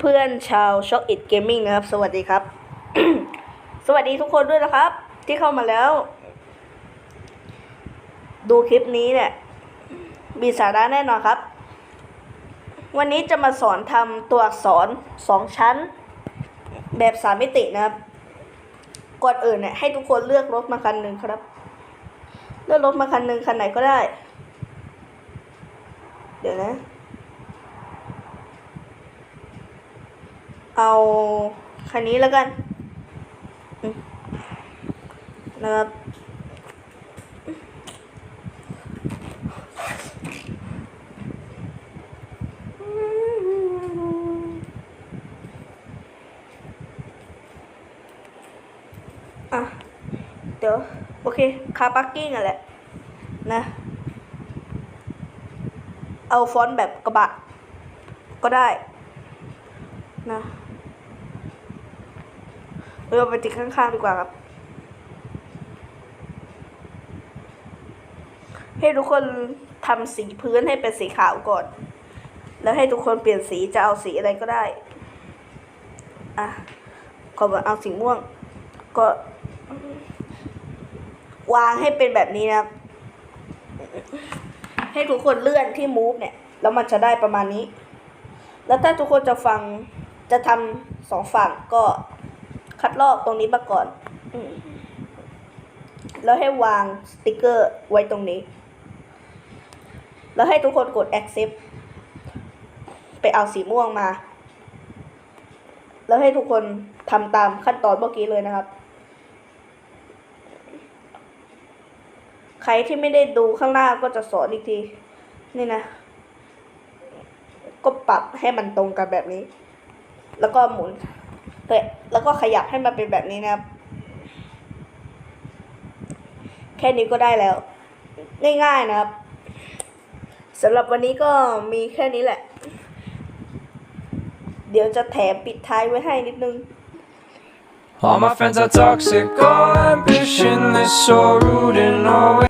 เพื่อนๆชาว Shock It Gaming นะครับ สวัสดีครับ สวัสดีทุกคนด้วยนะครับ ที่เข้ามาแล้ว ดูคลิปนี้เนี่ยมีสาระแน่นอนครับ วันนี้จะมาสอนทำตัวอักษรสองชั้น แบบสามมิตินะครับ ก่อนอื่นเนี่ยให้ทุกคนเลือกรถมาคันหนึ่งครับ เลือกรถมาคันหนึ่งคันไหนก็ได้ เดี๋ยวนะ เอาคันนี้แล้วกันนะครับอะ เดี๋ยว โอเค คาปักกิ้งอะแหละ นะ เอาฟอนต์แบบกระบะ ก็ได้ นะ เราไปติดข้างๆดีกว่าครับ ให้ทุกคนทำสีพื้นให้เป็นสีขาวก่อน แล้วให้ทุกคนเปลี่ยนสีจะเอาสีอะไรก็ได้ อะขอบอกเอาสีม่วง ก็ วางให้เป็นแบบนี้นะครับ ให้ทุกคนเลื่อนที่ move เนี่ย แล้วมันจะได้ประมาณนี้ แล้วถ้าทุกคนจะฟังจะทำสองฝั่งก็ คัดลอกตรงนี้มาก่อนอแล้วให้วางสติกเกอร์ไว้ตรงนี้ แล้วให้ทุกคนกด accept ไปเอาสีม่วงมา แล้วให้ทุกคนทำตามขั้นตอนเมื่อกี้เลยนะครับ ใครที่ไม่ได้ดูข้างหน้าก็จะสอนอีกที นี่นะ ก็ปรับให้มันตรงกันแบบนี้ แล้วก็หมุน แล้วก็ขยับให้มันเป็นแบบนี้นะครับ แค่นี้ก็ได้แล้ว ง่ายๆนะครับสำหรับวันนี้ก็มีแค่นี้แหละ เดี๋ยวจะแถมปิดท้ายไว้ให้นิดนึง All my friends are toxic, all ambitionless, so rude and always.